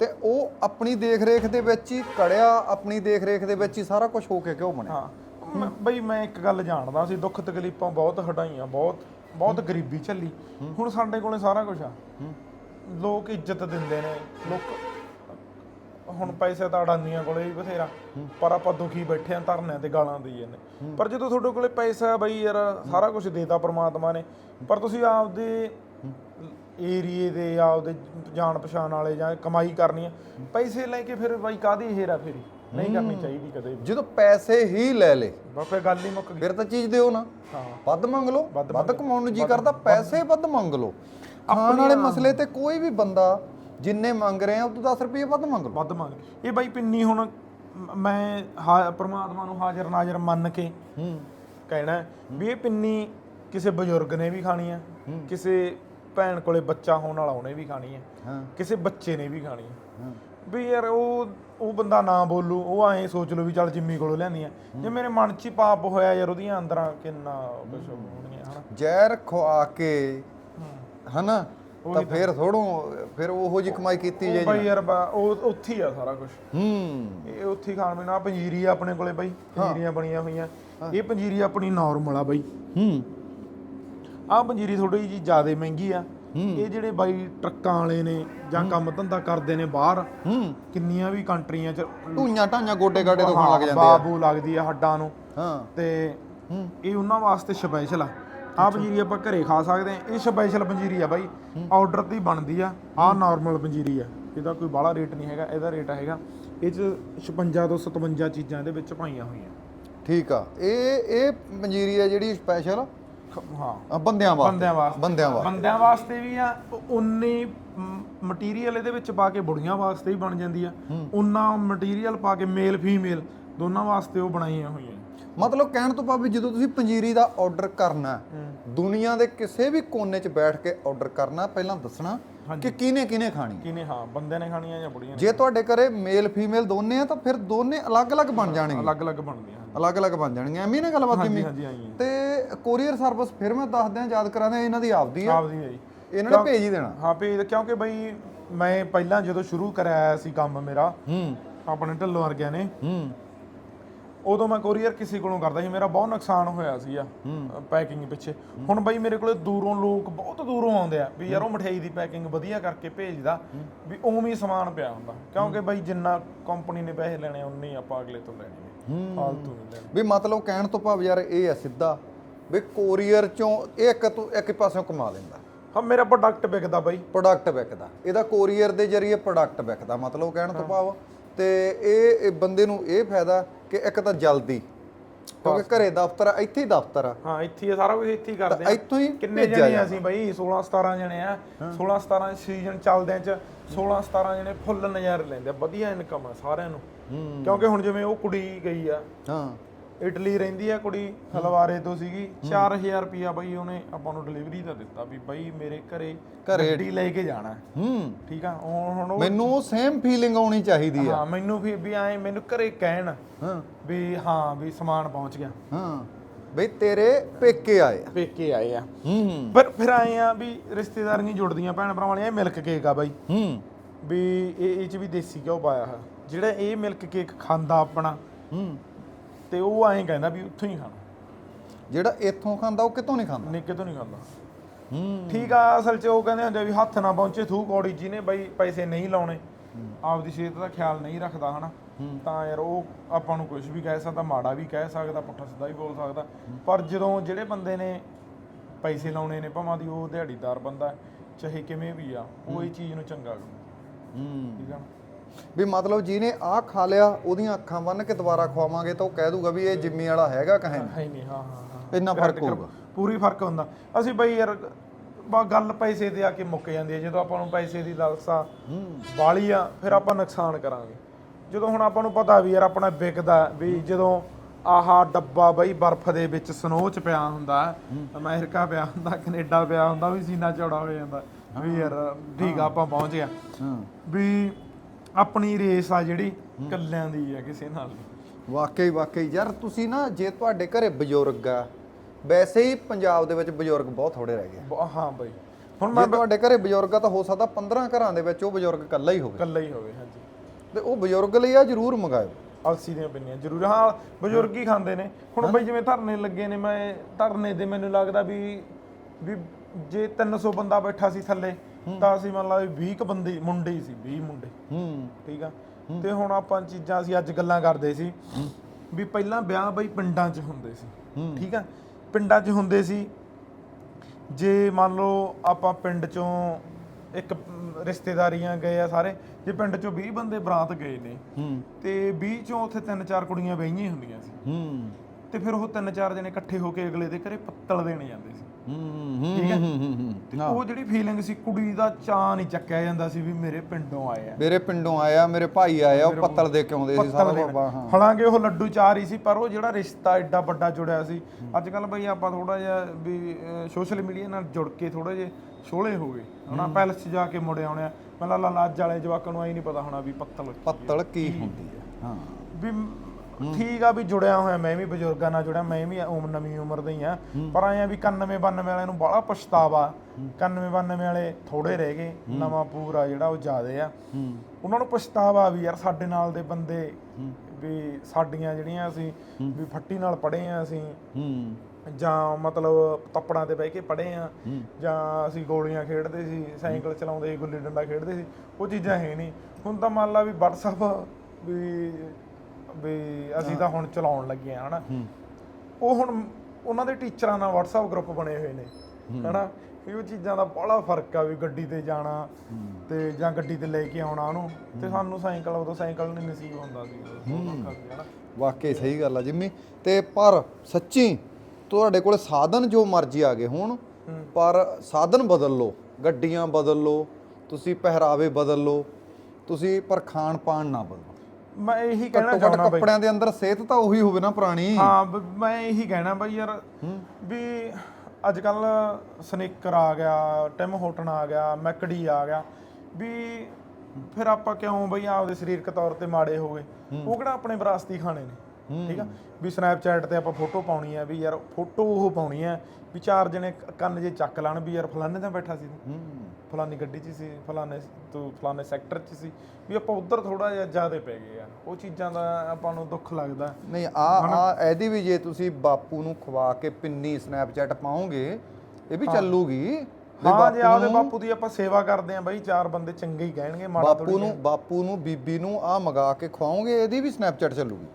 ਤੇ ਉਹ ਆਪਣੀ ਦੇਖ ਰੇਖ ਦੇ ਵਿੱਚ ਹੀ ਕੜਿਆ ਆਪਣੀ ਦੇਖ ਰੇਖ ਦੇ ਵਿੱਚ ਹੀ ਸਾਰਾ ਕੁਝ ਹੋ ਕੇ ਕਿਉਂ ਬਣਿਆ? ਹਾਂ ਮੈਂ- ਬਈ ਮੈਂ ਇੱਕ ਗੱਲ ਜਾਣਦਾ ਸੀ ਦੁੱਖ ਤਕਲੀਫਾਂ ਬਹੁਤ ਹਟਾਈਆਂ ਬਹੁਤ ਬਹੁਤ ਗਰੀਬੀ ਝੱਲੀ। ਹੁਣ ਸਾਡੇ ਕੋਲੇ ਸਾਰਾ ਕੁਝ ਆ। ਲੋਕ ਇੱਜ਼ਤ ਦਿੰਦੇ ਨੇ ਲੋਕ ਹੁਣ ਪੈਸੇ ਤਾਂ ਅਡਾਨੀਆਂ ਕੋਲੇ ਵੀ ਬਥੇਰਾ ਪਰ ਆਪਾਂ ਦੁਖੀ ਬੈਠੇ ਆ ਧਰਨਿਆਂ ਤੇ ਗਾਲਾਂ ਦੇਈ ਜਾਂਦੇ। ਪਰ ਜਦੋਂ ਤੁਹਾਡੇ ਕੋਲੇ ਪੈਸਾ ਬਈ ਯਾਰ ਸਾਰਾ ਕੁਝ ਦੇਤਾ ਪ੍ਰਮਾਤਮਾ ਨੇ ਪਰ ਤੁਸੀਂ ਆਪਦੇ ਏਰੀਏ ਦੇ ਆਪਦੇ ਜਾਣ ਪਛਾਣ ਵਾਲੇ ਜਾਂ ਕਮਾਈ ਕਰਨੀ ਹੈ ਪੈਸੇ ਲੈ ਕੇ ਫਿਰ ਬਾਈ ਕਾਦੀ ਹੇਰਾ ਫੇਰੀ? ਨਹੀਂ ਕਰਨੀ ਚਾਹੀਦੀ ਕਦੇ ਵੀ। ਜਦੋਂ ਪੈਸੇ ਹੀ ਲੈ ਲੇ ਬਾਪੇ ਗੱਲ ਹੀ ਮੁੱਕ ਗਈ। ਫਿਰ ਤਾਂ ਚੀਜ਼ ਦਿਓ ਨਾ। ਹਾਂ। ਵੱਧ ਮੰਗ ਲਓ ਵੱਧ ਵੱਧ ਕਮਾਉਣ ਨੂੰ ਜੀ ਕਰਦਾ ਪੈਸੇ ਵੱਧ ਮੰਗ ਲਓ। ਖਾਣ ਵਾਲੇ ਮਸਲੇ ਤੇ ਕੋਈ ਵੀ ਬੰਦਾ ਜਿੰਨੇ ਮੰਗ ਰਹੇ ਆ ਉਹ ਤੋਂ 10 ਰੁਪਏ ਵੱਧ ਮੰਗ ਲਓ। ਵੱਧ ਮੰਗ ਇਹ ਬਾਈ ਪਿੰਨੀ ਹੁਣ ਮ- ਪ੍ਰਮਾਤਮਾ ਨੂੰ ਹਾਜ਼ਰ ਨਾਜ਼ਰ ਮੰਨ ਕੇ ਹੂੰ। ਕਹਿਣਾ ਵੀ ਇਹ ਪਿੰਨੀ ਕਿਸੇ ਬਜ਼ੁਰਗ ਨੇ ਵੀ ਖਾਣੀ ਹੈ। ਕਿਸੇ ਭੈਣ ਕੋਲੇ ਬੱਚਾ ਹੋਣ ਵਾਲਾ ਉਹਨੇ ਵੀ ਖਾਣੀ ਹੈ। ਹਾਂ। ਕਿਸੇ ਬੱਚੇ ਨੇ ਵੀ ਖਾਣੀ ਹੈ। ਹਾਂ। ਵੀ ਯਾਰ ਉਹ ਉਹ ਬੰਦਾ ਨਾ ਬੋਲੂ ਉਹ ਐਂ ਸੋਚ ਲਓ ਵੀ ਚੱਲ ਜਿੰਮੀ ਕੋਲੋਂ ਲਿਆਂਦੀ ਆ ਜੇ ਮੇਰੇ ਮਨ 'ਚ ਹੀ ਪਾਪ ਹੋਇਆ ਯਾਰ ਉਹਦੀਆਂ ਅੰਦਰਾਂ ਕਿੰਨਾ ਕੁਝ ਹੋਣਗੀਆਂ ਹਨਾ। ਜ਼ਹਿਰ ਖਵਾ ਕੇ ਹਨਾ ਤਾਂ ਫਿਰ ਥੋੜੋਂ ਫਿਰ ਉਹੋ ਜੀ ਕਮਾਈ ਕੀਤੀ ਜਾਈ ਬਾਈ ਯਾਰ ਉਹ ਉੱਥੇ ਹੀ ਆ ਸਾਰਾ ਕੁਝ ਹੂੰ। ਇਹ ਉੱਥੇ ਹੀ ਖਾਣ ਪੀਣ ਆ ਪੰਜੀਰੀ ਆਪਣੇ ਕੋਲੇ ਬਾਈ ਪੰਜੀਰੀਆਂ ਬਣੀਆਂ ਹੋਈਆਂ। ਇਹ ਪੰਜੀਰੀ ਆਪਣੀ ਨਾਰਮਲ ਆ ਬਾਈ। ਹੂੰ। ਆਹ ਪੰਜੀਰੀ ਥੋੜੀ ਜੀ ਜ਼ਿਆਦਾ ਮਹਿੰਗੀ ਆ। ਇਹ ਜਿਹੜੇ ਬਾਈ ਟਰੱਕਾਂ ਵਾਲੇ ਨੇ ਜਾਂ ਕੰਮ ਧੰਦਾ ਕਰਦੇ ਨੇ ਬਾਹਰ ਹੂੰ। ਕਿੰਨੀਆਂ ਵੀ ਕੰਟਰੀਆਂ ਚ ਧੂਈਆਂ ਢਾਈਆਂ ਗੋਡੇ ਗਾਡੇ ਤੋਂ ਲੱਗ ਜਾਂਦੇ ਆ। ਬਾਬੂ ਲੱਗਦੀ ਆ ਹੱਡਾਂ ਨੂੰ। ਹਾਂ। ਤੇ ਹੂੰ। ਇਹ ਉਹਨਾਂ ਵਾਸਤੇ ਸਪੈਸ਼ਲ ਆ। ਆਹ ਪੰਜੀਰੀ ਆਪਾਂ ਘਰੇ ਖਾ ਸਕਦੇ ਆ ਇਹ ਸਪੈਸ਼ਲ ਪੰਜੀਰੀ ਆ ਬਾਈ। ਆਰਡਰ ਤੇ ਬਣਦੀ ਆ। ਆਹ ਨਾਰਮਲ ਪੰਜੀਰੀ ਆ। ਇਹਦਾ ਕੋਈ ਬਾਹਲਾ ਰੇਟ ਨਹੀਂ ਹੈਗਾ। ਇਹਦਾ ਰੇਟ ਹੈਗਾ। ਇਹ ਚ 56 ਤੋਂ 57 ਚੀਜ਼ਾਂ ਇਹਦੇ ਵਿੱਚ ਪਾਈਆਂ ਹੋਈਆਂ। ਠੀਕ ਆ। ਇਹ ਇਹ ਪੰਜੀਰੀ ਆ ਜਿਹੜੀ ਸਪੈਸ਼ਲ ਹਾਂ। ਬੰਦਿਆਂ ਵਾਸਤੇ। ਬੰਦਿਆਂ ਵਾਸਤੇ। ਬੰਦਿਆਂ ਵਾਸਤੇ। ਬੰਦਿਆਂ ਵਾਸਤੇ ਵੀ ਆ ਉਨੇ ਮਟੀਰੀਅਲ ਇਹਦੇ ਵਿੱਚ ਪਾ ਕੇ ਬੁੜੀਆਂ ਵਾਸਤੇ ਵੀ ਬਣ ਜਾਂਦੀ ਆ। ਉਨਾ ਮਟੀਰੀਅਲ ਪਾ ਕੇ ਮੇਲ ਫੀਮੇਲ ਦੋਨਾਂ ਵਾਸਤੇ ਉਹ ਬਣਾਈਆਂ ਹੋਈਆਂ। ਮਤਲਬ ਕਹਿਣ ਤੋਂ ਭਾਵੇਂ ਜਦੋਂ ਤੁਸੀਂ ਪੰਜੀਰੀ ਦਾ ਆਰਡਰ ਕਰਨਾ ਹੈ, ਦੁਨੀਆ ਦੇ ਕਿਸੇ ਵੀ ਕੋਨੇ 'ਚ ਬੈਠ ਕੇ ਆਰਡਰ ਕਰਨਾ ਪਹਿਲਾਂ ਦੱਸਣਾ ਕਿ ਕਿਹਨੇ ਕਿਹਨੇ ਖਾਣੀ। ਹੈ। ਕਿਨੇ ਹਾਂ ਬੰਦਿਆਂ ਨੇ ਖਾਣੀਆਂ ਜਾਂ ਬੁੜੀਆਂ ਨੇ ਜੇ ਤੁਹਾਡੇ ਘਰੇ ਮੇਲ ਫੀਮੇਲ ਦੋਨੇ ਆ ਤਾਂ ਫਿਰ ਦੋਨੇ ਅਲੱਗ-ਅਲੱਗ ਬਣ ਜਾਣਗੇ। ਅਲੱਗ-ਅਲੱਗ ਬਣਦੀਆਂ। ਅਲੱਗ-ਅਲੱਗ ਬਣ ਜਾਣਗੀਆਂ। ਐਵੇਂ ਨਾ ਗੱਲਬਾਤ ਹਾਂਜੀ ਹਾਂਜੀ ਤੇ ਕੋਰੀਅਰ ਸਰਵਿਸ ਫਿਰ ਮੈਂ ਦੱਸ ਦਿਆਂ ਯਾਦ ਕਰਾਂ ਦਿਆਂ ਇਹਨਾਂ ਦੀ ਆਪਦੀ ਆ। ਆਪਦੀ ਹੈ ਜੀ। ਇਹਨਾਂ ਨੇ ਭੇਜ ਹੀ ਦੇਣਾ। ਹਾਂ ਭੇਜ ਕਿਉਂਕਿ ਬਈ ਮੈਂ ਪਹਿਲਾਂ ਜਦੋਂ ਸ਼ੁਰੂ ਕਰਾਇਆ ਸੀ ਕੰਮ ਮੇਰਾ ਹੂੰ। ਆਪਣੇ ਢੱਲੋਂ ਵਰਗਿਆਂ ਨੇ ਹੂੰ। ਉਦੋਂ ਮੈਂ ਕੋਰੀਅਰ ਕਿਸੇ ਕੋਲੋਂ ਕਰਦਾ ਸੀ। ਮੇਰਾ ਬਹੁਤ ਨੁਕਸਾਨ ਹੋਇਆ ਸੀ ਆ ਪੈਕਿੰਗ ਪਿੱਛੇ। ਹੁਣ ਬਈ ਮੇਰੇ ਕੋਲੇ ਦੂਰੋਂ ਲੋਕ ਬਹੁਤ ਦੂਰੋਂ ਆਉਂਦੇ ਆ ਵੀ ਯਾਰ ਉਹ ਮਠਿਆਈ ਦੀ ਪੈਕਿੰਗ ਵਧੀਆ ਕਰਕੇ ਭੇਜਦਾ ਵੀ ਉਵੇਂ ਹੀ ਸਮਾਨ ਪਿਆ ਹੁੰਦਾ। ਕਿਉਂਕਿ ਬਈ ਜਿੰਨਾ ਕੰਪਨੀ ਨੇ ਪੈਸੇ ਲੈਣੇ ਉਨੇ ਹੀ ਆਪਾਂ ਅਗਲੇ ਤੋਂ ਲੈਣੇ ਫਾਲਤੂ ਨਹੀਂ ਲੈਣੇ ਵੀ ਮਤਲਬ ਕਹਿਣ ਤੋਂ ਭਾਵ ਯਾਰ ਇਹ ਆ ਸਿੱਧਾ ਵੀ ਕੋਰੀਅਰ ਚੋਂ ਇਹ ਇੱਕ ਤੋਂ ਇੱਕ ਪਾਸਿਓਂ ਕਮਾ ਲੈਂਦਾ। ਹਾਂ ਮੇਰਾ ਪ੍ਰੋਡਕਟ ਵਿਕਦਾ ਬਈ। ਪ੍ਰੋਡਕਟ ਵਿਕਦਾ। ਇਹਦਾ ਕੋਰੀਅਰ ਦੇ ਜਰੀਏ ਪ੍ਰੋਡਕਟ ਵਿਕਦਾ ਮਤਲਬ ਕਹਿਣ ਤੋਂ ਭਾਵ ਤੇ ਇਹ ਇਹ ਬੰਦੇ ਨੂੰ ਇਹ ਫਾਇਦਾ ਕਿ ਇੱਕ ਤਾਂ ਜਲਦੀ ਕਿਉਂਕਿ ਘਰੇ ਦਫ਼ਤਰ ਆ ਇੱਥੇ ਹੀ ਦਫ਼ਤਰ ਆ। ਹਾਂ ਇੱਥੇ ਹੀ ਆ, ਸਾਰਾ ਕੁਝ ਇੱਥੇ ਹੀ ਕਰਦੇ ਆ। ਇੱਥੋਂ ਹੀ ਕਿੰਨੇ ਜਣੇ ਆ ਅਸੀਂ ਬਈ? 16 17 ਜਣੇ ਆ। 16 17 ਸੀਜ਼ਨ ਚੱਲਦੇ ਚ 16 17 ਜਣੇ ਫੁੱਲ ਨਜ਼ਾਰੇ ਲੈਂਦੇ ਆ ਵਧੀਆ ਇਨਕਮ ਆ ਸਾਰਿਆਂ ਨੂੰ। ਕਿਉਂਕਿ ਹੁਣ ਜਿਵੇਂ ਉਹ ਕੁੜੀ ਗਈ ਆ ਹਾਂ। ਇਟਲੀ ਰਹਿੰਦੀ ਆ ਕੁੜੀ ਹਲਵਾਰੇ ਤੋਂ ਸੀਗੀ 4000 ਰੁਪਿਆ ਬਈ ਉਹਨੇ ਆਪਾਂ ਨੂੰ ਡਿਲੀਵਰੀ ਦਾ ਦਿੱਤਾ ਵੀ ਬਈ ਮੇਰੇ ਘਰੇ ਘਰੇ- ਗੱਡੀ ਲੈ ਕੇ ਜਾਣਾ। ਹੈ। ਹੂੰ ਠੀਕ ਆ ਹੁਣ ਹੁਣ ਉਹ ਮੈਨੂੰ ਸੇਮ ਫੀਲਿੰਗ ਆਉਣੀ ਚਾਹੀਦੀ ਆ। ਹਾਂ ਮੈਨੂੰ ਵੀ ਵੀ ਐ ਮੈਨੂੰ ਘਰੇ ਕਹਿਣ ਹਾਂ। ਵੀ ਹਾਂ ਵੀ ਸਮਾਨ ਪਹੁੰਚ ਗਿਆ। ਹਾਂ। ਬਈ ਤੇਰੇ ਪੇਕੇ ਆਏ ਆ। ਪੇਕੇ ਆਏ ਆ। ਹੂੰ। ਪਰ ਫਿਰ ਆਏ ਆ ਵੀ ਰਿਸ਼ਤੇਦਾਰੀਆਂ ਜੁੜਦੀਆਂ ਭੈਣ ਭਰਾਵਾਂ ਵਾਲੀਆਂ ਇਹ ਮਿਲਕ ਕੇਕ ਆ ਬਾਈ। ਹੂੰ। ਵੀ ਇਹ ਇਹ ਚ ਵੀ ਦੇਸੀ ਘਿਓ ਪਾਇਆ ਹੈ ਜਿਹੜਾ ਇਹ ਮਿਲਕ ਕੇਕ ਖਾਂਦਾ ਆਪਣਾ ਹੂੰ। ਤੇ ਉਹ ਐਂ ਕਹਿੰਦਾ ਵੀ ਉੱਥੋਂ ਹੀ ਖਾਣਾ। ਜਿਹੜਾ ਇੱਥੋਂ ਖਾਂਦਾ ਉਹ ਕਿਤੋਂ ਨਹੀਂ ਖਾਂਦਾ? ਨਿੱਕੇ ਤੋਂ ਨਹੀਂ ਖਾਂਦਾ। ਹੂੰ। ਠੀਕ ਆ ਅਸਲ 'ਚ ਉਹ ਕਹਿੰਦੇ ਹੁੰਦੇ ਆ ਵੀ ਹੱਥ ਨਾ ਪਹੁੰਚੇ ਥੂ ਕੌੜੀ ਜਿਹਨੇ ਬਈ ਪੈਸੇ ਨਹੀਂ ਲਾਉਣੇ। ਆਪਦੀ ਸਿਹਤ ਦਾ ਖਿਆਲ ਨਹੀਂ ਰੱਖਦਾ ਹਨਾ? ਤਾਂ ਯਾਰ ਉਹ ਆਪਾਂ ਨੂੰ ਕੁਝ ਵੀ ਕਹਿ ਸਕਦਾ ਮਾੜਾ ਵੀ ਕਹਿ ਸਕਦਾ ਪੁੱਠਾ ਸਿੱਧਾ ਵੀ ਬੋਲ ਸਕਦਾ। ਪਰ ਜਦੋਂ ਜਿਹੜੇ ਬੰਦੇ ਨੇ ਪੈਸੇ ਲਾਉਣੇ ਨੇ ਭਾਵੇਂ ਦੀ ਉਹ ਦਿਹਾੜੀਦਾਰ ਬੰਦਾ ਹੈ, ਚਾਹੇ ਕਿਵੇਂ ਵੀ ਆ ਉਹ ਇਹ ਚੀਜ਼ ਨੂੰ ਚੰਗਾ ਕਰਦਾ ਹੂੰ। ਠੀਕ ਆ ਵੀ ਮਤਲਬ ਜਿਹਨੇ ਆਹ ਖਾ ਲਿਆ ਉਹਦੀਆਂ ਅੱਖਾਂ ਬੰਨ ਕੇ ਦੁਬਾਰਾ ਖਵਾਵਾਂਗੇ ਤਾਂ ਉਹ ਕਹਿ ਦੂਗਾ ਵੀ ਇਹ ਜਿੰਮੀ ਵਾਲਾ ਹੈਗਾ ਕਹੇ। ਹੈ ਨਹੀਂ ਹਾਂ ਹਾਂ ਹਾਂ। ਇੰਨਾ ਫ਼ਰਕ ਹੋਊਗਾ। ਪੂਰੀ ਫ਼ਰਕ ਹੁੰਦਾ। ਅਸੀਂ ਬਈ ਯਾਰ ਬਾ ਗੱਲ ਪੈਸੇ ਤੇ ਆ ਕੇ ਮੁੱਕ ਜਾਂਦੀ ਹੈ। ਜਦੋਂ ਆਪਾਂ ਨੂੰ ਪੈਸੇ ਦੀ ਲਾਲਸਾ ਹੂੰ। ਵਾਲੀ ਆ ਫਿਰ ਆਪਾਂ ਨੁਕਸਾਨ ਕਰਾਂਗੇ। ਜਦੋਂ ਹੁਣ ਆਪਾਂ ਨੂੰ ਪਤਾ ਵੀ ਯਾਰ ਆਪਣਾ ਵਿਕਦਾ ਵੀ ਜਦੋਂ ਆਹਾ ਡੱਬਾ ਬਈ ਬਰਫ਼ ਦੇ ਵਿੱਚ ਸਨੋ ਚ ਪਿਆ ਹੁੰਦਾ ਅਮਰੀਕਾ ਪਿਆ ਹੁੰਦਾ ਕੈਨੇਡਾ ਪਿਆ ਹੁੰਦਾ ਵੀ ਸੀਨਾ ਚੌੜਾ ਹੋ ਜਾਂਦਾ ਵੀ ਯਾਰ ਠੀਕ ਆ ਆਪਾਂ ਪਹੁੰਚ ਗਿਆ। ਵੀ ਆਪਣੀ ਰੇਸ ਆ ਜਿਹੜੀ ਕੱਲਿਆਂ ਦੀ ਆ ਕਿਸੇ ਨਾਲ। ਵਾਕਈ ਵਾਕਈ। ਯਾਰ ਤੁਸੀਂ ਨਾ ਜੇ ਤੁਹਾਡੇ ਘਰੇ ਬਜ਼ੁਰਗ ਆ ਵੈਸੇ ਹੀ ਪੰਜਾਬ ਦੇ ਵਿੱਚ ਬਜ਼ੁਰਗ ਬਹੁਤ ਥੋੜੇ ਰਹਿ ਗਏ ਹਾਂ ਬਾਈ। ਹੁਣ ਮੈਂ ਤੁਹਾਡੇ ਘਰੇ ਬਜ਼ੁਰਗ ਆ ਤਾਂ ਹੋ ਸਕਦਾ 15 ਘਰਾਂ ਦੇ ਵਿੱਚ ਉਹ ਬਜ਼ੁਰਗ ਇਕੱਲਾ ਹੀ ਹੋਵੇ। ਕੱਲਾ ਹੀ ਹੋਵੇ ਹਾਂਜੀ। ਤੇ ਉਹ ਬਜ਼ੁਰਗ ਲਈ ਆ ਜ਼ਰੂਰ ਮੰਗਾਇਓ। ਅਲਸੀ ਦੀਆਂ ਪਿੰਨੀਆਂ ਜ਼ਰੂਰ। ਹਾਂ ਬਜ਼ੁਰਗ ਹੀ ਖਾਂਦੇ ਨੇ। ਹੁਣ ਬਈ ਜਿਵੇਂ ਧਰਨੇ ਲੱਗੇ ਨੇ ਮੈਂ ਧਰਨੇ ਦੇ ਮੈਨੂੰ ਲੱਗਦਾ ਵੀ ਵੀ ਜੇ 300 ਬੰਦਾ ਬੈਠਾ ਸੀ ਥੱਲੇ ਤਾਂ ਅਸੀਂ ਮੰਨ ਲਾ ਵੀ 20 ਕ ਬੰਦੇ ਮੁੰਡੇ ਹੀ ਸੀ 20 ਮੁੰਡੇ। ਹੂੰ। ਠੀਕ ਆ? ਤੇ ਹੁਣ ਆਪਾਂ ਚੀਜ਼ਾਂ ਅਸੀਂ ਅੱਜ ਗੱਲਾਂ ਕਰਦੇ ਸੀ ਵੀ ਪਹਿਲਾਂ ਵਿਆਹ ਬਈ ਪਿੰਡਾਂ 'ਚ ਹੁੰਦੇ ਸੀ। ਠੀਕ ਆ? ਪਿੰਡਾਂ 'ਚ ਹੁੰਦੇ ਸੀ ਜੇ ਮੰਨ ਲਓ ਆਪਾਂ ਪਿੰਡ 'ਚੋਂ ਇੱਕ ਰਿਸ਼ਤੇਦਾਰੀਆਂ ਗਏ ਆ ਸਾਰੇ ਜੇ ਪਿੰਡ 'ਚੋਂ 20 ਬੰਦੇ ਬਰਾਤ ਗਏ ਨੇ ਹੂੰ। ਤੇ 20 ਚੋਂ ਉੱਥੇ ਤਿੰਨ ਚਾਰ ਕੁੜੀਆਂ ਹੀ ਹੁੰਦੀਆਂ ਸੀ। ਹੂੰ। ਤੇ ਫਿਰ ਉਹ ਤਿੰਨ ਚਾਰ ਜਣੇ ਇਕੱਠੇ ਹੋ ਕੇ ਅਗਲੇ ਦੇ ਘਰੇ ਪੱਤਲ ਦੇਣ ਜਾਂਦੇ ਸੀ। ਹੂੰ ਠੀਕ ਹੈ? ਤੇ ਉਹ ਜਿਹੜੀ ਫੀਲਿੰਗ ਸੀ ਕੁੜੀ ਦਾ ਚਾਹ ਨਹੀਂ ਚੱਕਿਆ ਜਾਂਦਾ ਸੀ ਵੀ ਮੇਰੇ ਪਿੰਡੋਂ ਆਏ ਆ ਮੇਰੇ ਪਿੰਡੋਂ ਆਇਆ ਮੇਰੇ ਭਾਈ ਆਇਆ ਉਹ ਪੱਤਲ ਦੇ ਕੇ ਆਉਂਦੇ ਸੀ ਸਾਰਾ। ਬਾਬਾ ਹਾਂ। ਹਾਲਾਂਕਿ ਉਹ ਲੱਡੂ ਚਾਰ ਹੀ ਸੀ ਪਰ ਉਹ ਜਿਹੜਾ ਰਿਸ਼ਤਾ ਐਡਾ ਵੱਡਾ ਜੁੜਿਆ ਸੀ ਅੱਜ ਕੱਲ ਬਈ ਆਪਾਂ ਥੋੜਾ ਜਿਹਾ ਵੀ ਸੋਸ਼ਲ ਮੀਡੀਆ ਨਾਲ ਜੁੜ ਕੇ ਥੋੜੇ ਜਿਹੇ ਛੋਲੇ ਹੋ ਗਏ। ਹਨਾ ਪੈਲਸ 'ਚ ਜਾ ਕੇ ਮੁੜੇ ਆਉਣੇ ਆ। ਮੈਨੂੰ ਲੱਗਦਾ ਵਾਲੇ ਜਵਾਕਾਂ ਨੂੰ ਆਈ ਨਹੀਂ ਪਤਾ ਹੋਣਾ ਵੀ ਪੱਤਲ। ਪੱਤਲ ਕੀ ਹੁੰਦੀ ਹੈ। ਹਾਂ। ਵੀ ਠੀਕ ਆ ਵੀ ਜੁੜਿਆ ਹੋਇਆ ਮੈਂ ਵੀ ਬਜ਼ੁਰਗਾਂ ਨਾਲ ਜੁੜਿਆ ਮੈਂ ਵੀ ਉਮ ਨਵੀਂ ਉਮਰ ਦਾ ਹੀ ਆ। ਪਰ ਆਇਆ ਵੀ 91 92 ਵਾਲਿਆਂ ਨੂੰ ਬੜਾ ਪਛਤਾਵਾ। 91 92 ਵਾਲੇ ਥੋੜੇ ਰਹਿ ਗਏ। ਨਵਾਂ ਪੂਰਾ ਜਿਹੜਾ ਉਹ ਜ਼ਿਆਦੇ ਆ। ਉਹਨਾਂ ਨੂੰ ਪਛਤਾਵਾ ਵੀ ਯਾਰ ਸਾਡੇ ਨਾਲ ਦੇ ਬੰਦੇ ਵੀ ਸਾਡੀਆਂ ਜਿਹੜੀਆਂ ਅਸੀਂ ਵੀ ਫੱਟੀ ਨਾਲ ਪੜੇ ਆ ਅਸੀਂ। ਜਾਂ ਮਤਲਬ ਤੱਪੜਾਂ ਤੇ ਬਹਿ ਕੇ ਪੜੇ ਆ। ਜਾਂ ਅਸੀਂ ਗੋਲੀਆਂ ਖੇਡਦੇ ਸੀ ਸਾਈਕਲ ਚਲਾਉਂਦੇ ਸੀ ਗੁੱਲੀ ਡੰਡਾ ਖੇਡਦੇ ਸੀ ਉਹ ਚੀਜ਼ਾਂ ਹੈ ਨਹੀਂ। ਹੁਣ ਤਾਂ ਮੰਨ ਲਾ ਵੀ WhatsApp ਵੀ ਵੀ ਅਸੀਂ ਤਾਂ ਹੁਣ ਚਲਾਉਣ ਲੱਗੇ ਆ ਹਨਾ। ਉਹ ਹੁਣ ਉਹਨਾਂ ਦੇ ਟੀਚਰਾਂ ਨਾਲ WhatsApp ਗਰੁੱਪ ਬਣੇ ਹੋਏ ਨੇ ਹਨਾ। ਉਹ ਚੀਜ਼ਾਂ ਦਾ ਬੜਾ ਫ਼ਰਕ ਆ ਵੀ ਗੱਡੀ ਤੇ ਜਾਣਾ ਤੇ ਜਾਂ ਗੱਡੀ ਤੇ ਲੈ ਕੇ ਆਉਣਾ ਉਹਨੂੰ ਤੇ ਸਾਨੂੰ ਸਾਈਕਲ ਉਦੋਂ ਸਾਈਕਲ ਨਹੀਂ ਨਸੀਬ ਹੁੰਦਾ ਸੀ ਵਾਕਈ ਸਹੀ ਗੱਲ ਆ ਜਿੰਮੀ। ਤੇ ਪਰ ਸੱਚੀ ਤੁਹਾਡੇ ਕੋਲ ਸਾਧਨ ਜੋ ਮਰਜ਼ੀ ਆ ਗਏ ਹੋਣ ਪਰ ਸਾਧਨ ਬਦਲ ਲਓ ਗੱਡੀਆਂ ਬਦਲ ਲਓ ਤੁਸੀਂ ਪਹਿਰਾਵੇ ਬਦਲ ਲਓ ਤੁਸੀਂ ਪਰ ਖਾਣ ਪਾਣ ਨਾ ਬਦਲੋ। ਮੈਂ ਇਹੀ ਕਹਿਣਾ ਚਾਹੁੰਦਾ ਬਈ। ਕੱਪੜਿਆਂ ਦੇ ਅੰਦਰ ਸਿਹਤ ਤਾਂ ਉਹੀ ਹੋਵੇ ਨਾ ਪੁਰਾਣੀ। ਹਾਂ ਮੈਂ ਇਹੀ ਕਹਿਣਾ ਬਈ ਯਾਰ ਵੀ ਅੱਜ ਕੱਲ ਸਨੇਕਰ ਆ ਗਿਆ ਟਿਮ ਹੋਟਨ ਆ ਗਿਆ ਮੈਕਡੀ ਆ ਗਿਆ ਵੀ ਫਿਰ ਆਪਾਂ ਕਿਉਂ ਬਈ ਆਪਦੇ ਸਰੀਰਕ ਤੌਰ ਤੇ ਮਾੜੇ ਹੋ ਗਏ? ਉਹ ਕਿਹੜਾ ਆਪਣੇ ਵਿਰਾਸਤੀ ਖਾਣੇ ਨੇ? ਠੀਕ ਆ? ਵੀ ਸਨੈਪਚੈਟ ਤੇ ਆਪਾਂ ਫੋਟੋ ਪਾਉਣੀ ਆ ਵੀ ਯਾਰ ਫੋਟੋ ਉਹ ਪਾਉਣੀ ਆ ਵੀ ਚਾਰ ਜਣੇ ਕੰਨ ਜੇ ਚੱਕ ਲਾਣ ਵੀ ਯਾਰ ਫਲਾਣੇ ਤਾਂ ਬੈਠਾ ਸੀ। ਤੂੰ। ਹੂੰ। ਫਲਾਨੀ ਗੱਡੀ 'ਚ ਸੀ ਫਲਾਣੇ ਤੂੰ ਫਲਾਣੇ ਸੈਕਟਰ 'ਚ ਸੀ। ਵੀ ਆਪਾਂ ਉਧਰ ਥੋੜਾ ਜਿਹਾ ਜ਼ਿਆਦਾ ਪੈ ਗਏ ਯਾਰ ਉਹ ਚੀਜ਼ਾਂ ਦਾ ਆਪਾਂ ਨੂੰ ਦੁੱਖ ਲੱਗਦਾ। ਨਹੀਂ ਆ ਆ ਇਹਦੀ ਵੀ ਜੇ ਤੁਸੀਂ ਬਾਪੂ ਨੂੰ ਖਵਾ ਕੇ ਪਿੰਨੀ ਸਨੈਪਚੈਟ ਪਾਓਗੇ ਇਹ ਵੀ ਚੱਲੂਗੀ। ਹਾਂ ਜੇ ਆਪਦੇ ਬਾਪੂ ਦੀ ਆਪਾਂ ਸੇਵਾ ਕਰਦੇ ਆਂ ਬਈ ਚਾਰ ਬੰਦੇ ਚੰਗੇ ਹੀ ਕਹਿਣਗੇ ਮਾੜਾ ਬਾਪੂ ਨੂੰ ਬਾਪੂ ਨੂੰ ਬੀਬੀ ਨੂੰ ਆ ਮਗਾ ਕੇ ਖਵਾਓਗੇ ਇਹਦੀ ਵੀ ਸਨੈਪਚੈਟ ਚੱਲੂਗੀ।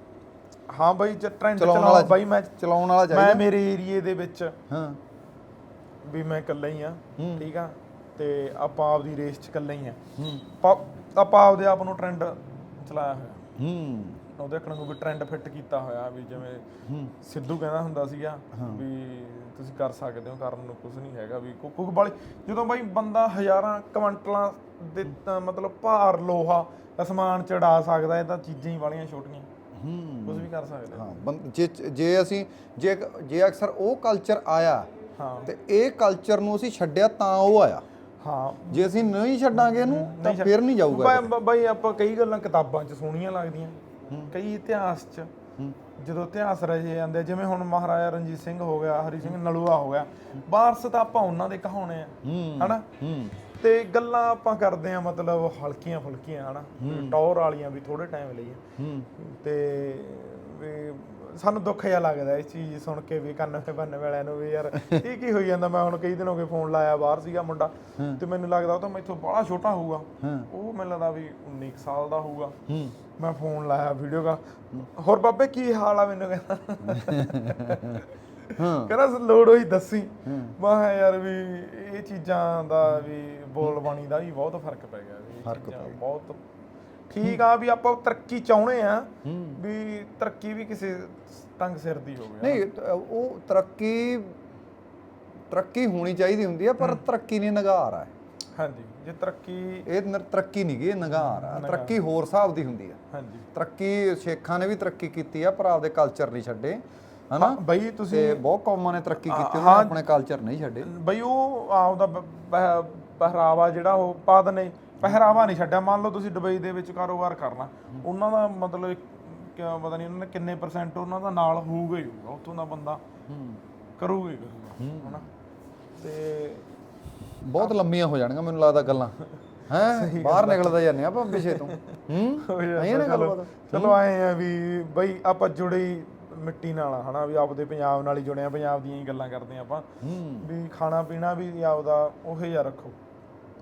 ਹਾਂ ਬਈ ਟ੍ਰੈਂਡ ਚਲਾਉਣ ਚਲਾਉ ਵਾਲਾ ਬਈ ਮੈਂ ਚਲਾਉਣ ਵਾਲਾ ਮੈਂ ਚਾਹੀਦਾ। ਮੇਰੇ ਏਰੀਏ ਦੇ ਵਿੱਚ ਹਾਂ। ਵੀ ਮੈਂ ਇਕੱਲਾ ਹੀ ਆ। ਠੀਕ ਆ? ਤੇ ਆਪਾਂ ਆਪਦੀ ਰੇਸ 'ਚ ਇਕੱਲੇ ਹੀ ਆ ਆਪਾਂ ਆਪਦੇ ਆਪ ਨੂੰ ਟ੍ਰੈਂਡ ਚਲਾਇਆ ਹੋਇਆ। ਹੂੰ। ਉਹਦੇ ਅੱਖਣ ਨੂੰ ਵੀ ਟ੍ਰੈਂਡ ਫਿੱਟ ਕੀਤਾ ਹੋਇਆ ਵੀ ਜਿਵੇਂ ਸਿੱਧੂ ਕਹਿੰਦਾ ਹੁੰਦਾ ਸੀਗਾ ਵੀ ਤੁਸੀਂ ਕਰ ਸਕਦੇ ਹੋ ਕਰਨ ਨੂੰ ਕੁਝ ਨਹੀਂ ਹੈਗਾ ਵੀ ਕੁੱਕ ਵਾਲੀ ਜਦੋਂ ਬਾਈ ਬੰਦਾ ਹਜ਼ਾਰਾਂ ਕੁਇੰਟਲਾਂ ਦੇ ਮਤਲਬ ਭਾਰ ਲੋਹਾ ਅਸਮਾਨ ਚੜਾ ਸਕਦਾ ਇਹ ਤਾਂ ਚੀਜ਼ਾਂ ਹੀ ਵਾਲੀਆਂ ਛੋਟੀਆਂ। ਕੁਝ ਵੀ ਕਰ ਸਕਦੇ ਹਾਂ ਬੰ- ਜੇ ਜੇ ਅਸੀਂ ਜੇ ਜੇ ਅਕਸਰ ਉਹ ਕਲਚਰ ਆਇਆ ਤਾਂ ਹਾਂ ਇਹ ਕਲਚਰ ਨੂੰ ਅਸੀਂ ਛੱਡਿਆ ਤਾਂ ਉਹ ਆਇਆ। ਹਾਂ। ਜੇ ਅਸੀਂ ਨਹੀਂ ਛੱਡਾਂਗੇ ਇਹਨੂੰ ਤਾਂ ਫਿਰ ਨਹੀਂ ਜਾਊਗਾ ਬਾਈ- ਬ- ਬਾਈ ਆਪਾਂ ਕਈ ਗੱਲਾਂ ਕਿਤਾਬਾਂ 'ਚ ਸੋਹਣੀਆਂ ਲੱਗਦੀਆਂ। ਕਈ ਇਤਿਹਾਸ 'ਚ। ਜਦੋਂ ਇਤਿਹਾਸ ਰਚੇ ਜਾਂਦੇ ਆ, ਜਿਵੇਂ ਹੁਣ ਮਹਾਰਾਜਾ ਰਣਜੀਤ ਸਿੰਘ ਹੋ ਗਿਆ ਹਰੀ ਸਿੰਘ ਨਲੂਆ ਹੋ ਗਿਆ ਵਾਰਸ ਤਾਂ ਆਪਾਂ ਉਹਨਾਂ ਦੇ ਕਹਾਉਣੇ ਆ। ਹਨਾ? ਹੂੰ। ਤੇ ਗੱਲਾਂ ਆਪਾਂ ਕਰਦੇ ਆ ਮਤਲਬ ਹਲਕੀਆਂ ਫੁਲਕੀਆਂ ਹਨਾ? ਟੌਰ ਵਾਲੀਆਂ ਵੀ ਥੋੜੇ ਟਾਈਮ ਲਈ। ਤੇ ਵੀ ਸਾਨੂੰ ਦੁੱਖ ਜਿਹਾ ਲੱਗਦਾ ਇਸ ਚੀਜ਼ ਸੁਣ ਕੇ ਵੀ ਕੰਨ ਬੰਨ ਵਾਲਿਆਂ ਨੂੰ ਵੀ ਯਾਰ *laughs* ਇਹ ਕੀ ਹੋਈ ਜਾਂਦਾ? ਮੈਂ ਹੁਣ ਕਈ ਦਿਨ ਹੋ ਗਏ ਫੋਨ ਲਾਇਆ ਬਾਹਰ ਸੀਗਾ ਮੁੰਡਾ ਤੇ ਮੈਨੂੰ ਲੱਗਦਾ ਉਹ ਤਾਂ ਮੈਥੋਂ ਬੜਾ ਛੋਟਾ ਹੋਊਗਾ। ਉਹ ਮੈਨੂੰ ਲੱਗਦਾ ਵੀ 19 ਕੁ ਸਾਲ ਦਾ ਹੋਊਗਾ। ਮੈਂ ਫੋਨ ਲਾਇਆ ਵੀਡੀਓ ਦਾ ਹੋਰ ਬਾਬੇ ਕੀ ਹਾਲ ਆ ਮੈਨੂੰ ਕਹਿੰਦਾ? *laughs* ਕਹਿੰਦਾ ਲੋੜ ਹੋਈ ਦੱਸੀ। ਮੈਂ ਕਿਹਾ ਯਾਰ ਵੀ ਇਹ ਚੀਜ਼ਾਂ ਦਾ ਵੀ ਬੋਲ ਬਾਣੀ ਦਾ ਵੀ ਬਹੁਤ ਫ਼ਰਕ ਪੈ ਗਿਆ ਵੀ ਇਹ ਫ਼ਰਕ ਚੀਜ਼ਾਂ ਬਹੁਤ ਠੀਕ ਆ ਵੀ ਆਪਾਂ ਤਰੱਕੀ ਚਾਹੁੰਦੇ ਆ ਵੀ ਤਰੱਕੀ ਵੀ ਕਿਸੇ ਤੰਗ ਸਿਰ ਦੀ ਹੋਵੇ ਨਹੀਂ ਤ- ਉਹ ਤਰੱਕੀ ਤਰੱਕੀ ਹੋਣੀ ਚਾਹੀਦੀ ਹੁੰਦੀ ਹੈ ਪਰ ਤਰੱਕੀ ਨਹੀਂ ਨਗਾਰ ਆ ਹਾਂਜੀ ਜੇ ਤਰੱਕੀ ਇਹ ਨ- ਤਰੱਕੀ ਨਹੀਂ ਗੀ ਇਹ ਨਗਾਰ ਆ। ਤਰੱਕੀ ਹੋਰ ਹਿਸਾਬ ਦੀ ਹੁੰਦੀ ਆ। ਹਾਂਜੀ। ਤਰੱਕੀ ਸ਼ੇਖਾਂ ਨੇ ਵੀ ਤਰੱਕੀ ਕੀਤੀ ਆ ਪਰ ਆਪਦੇ ਕਲਚਰ ਨਹੀਂ ਛੱਡੇ। ਹਨਾ? ਬਈ ਤੁਸੀਂ ਤੇ ਬਹੁਤ ਕੌਮਾਂ ਨੇ ਤਰੱਕੀ ਕੀਤੀ ਉਹਨਾਂ ਨੇ ਆਪਣੇ ਕਲਚਰ ਨਹੀਂ ਛੱਡੇ। ਬਈ ਉਹ ਆਪਦਾ ਪਹਿਰਾਵਾ ਜਿਹੜਾ ਉਹ ਪਾ ਦਨੇ ਪਹਿਰਾਵਾ ਨਹੀਂ ਛੱਡਿਆ। ਮੰਨ ਲਓ ਤੁਸੀਂ ਦੁਬਈ ਦੇ ਵਿੱਚ ਕਾਰੋਬਾਰ ਕਰਨਾ ਉਹਨਾਂ ਦਾ ਮਤਲਬ ਕਿਆ ਪਤਾ ਨਹੀਂ ਉਹਨਾਂ ਨੇ ਕਿੰਨੇ ਪਰਸੈਂਟ ਉਹਨਾਂ ਦਾ ਨਾਲ ਹੋਊਗਾ ਹੀ ਹੋਊਗਾ ਉੱਥੋਂ ਦਾ ਬੰਦਾ ਕਰੂਗਾ ਹੀ ਕਰੂਗਾ ਹਨਾ? ਤੇ ਬਹੁਤ ਲੰਮੀਆਂ ਹੋ ਜਾਣਗੀਆਂ ਮੈਨੂੰ ਲੱਗਦਾ ਗੱਲਾਂ। ਹੈ? ਬਾਹਰ ਨਿਕਲਦਾ ਜਾਂਦੇ ਆਪਾਂ ਵਿਸ਼ੇ ਤੋਂ। *laughs* ਹੂੰ? ਆਈ ਨਾ ਗੱਲਬਾਤ? ਚਲੋ ਆਏ ਆ ਵੀ ਬਈ ਆਪਾਂ ਜੁੜੇ ਮਿੱਟੀ ਨਾਲ ਆ, ਹਨਾ ਵੀ ਆਪਦੇ ਪੰਜਾਬ ਨਾਲ ਹੀ ਜੁੜੇ ਆ ਪੰਜਾਬ ਦੀਆਂ ਹੀ ਗੱਲਾਂ ਕਰਦੇ ਆ ਆਪਾਂ। ਵੀ ਖਾਣਾ ਪੀਣਾ ਵੀ ਆਪਦਾ ਉਹੇ ਜਿਹਾ ਰੱਖੋ।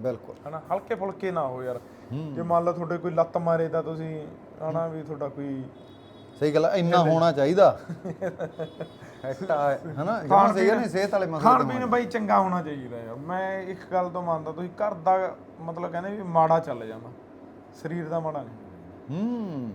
ਬਿਲਕੁਲ। ਹਨਾ ਹਲਕੇ ਫੁਲਕੇ ਨਾ ਹੋ ਯਾਰ। ਜੇ ਮੰਨ ਲਓ ਤੁਹਾਡੇ ਕੋਈ ਲੱਤ ਮਾਰੇ ਤਾਂ ਤੁਸੀਂ ਹਨਾ ਵੀ ਤੁਹਾਡਾ ਕੋਈ ਸਹੀ ਗੱਲ ਇੰਨਾ ਹੋਣਾ ਚਾਹੀਦਾ। ਹੈਟਾ ਹਨਾ ਜਮਾਂ ਸਹੀ ਨਹੀਂ ਸਿਹਤ ਵਾਲੇ ਮਸਲੇ ਖਾਣ ਪੀਣ ਬਈ ਚੰਗਾ ਹੋਣਾ ਚਾਹੀਦਾ ਯਾਰ ਮੈਂ ਇੱਕ ਗੱਲ ਤੋਂ ਮੰਨਦਾ ਤੁਸੀਂ ਘਰ ਦਾ ਮਤਲਬ ਕਹਿੰਦੇ ਵੀ ਮਾੜਾ ਚੱਲ ਜਾਂਦਾ। ਸਰੀਰ ਦਾ ਮਾੜਾ ਨਹੀਂ। ਹੂੰ।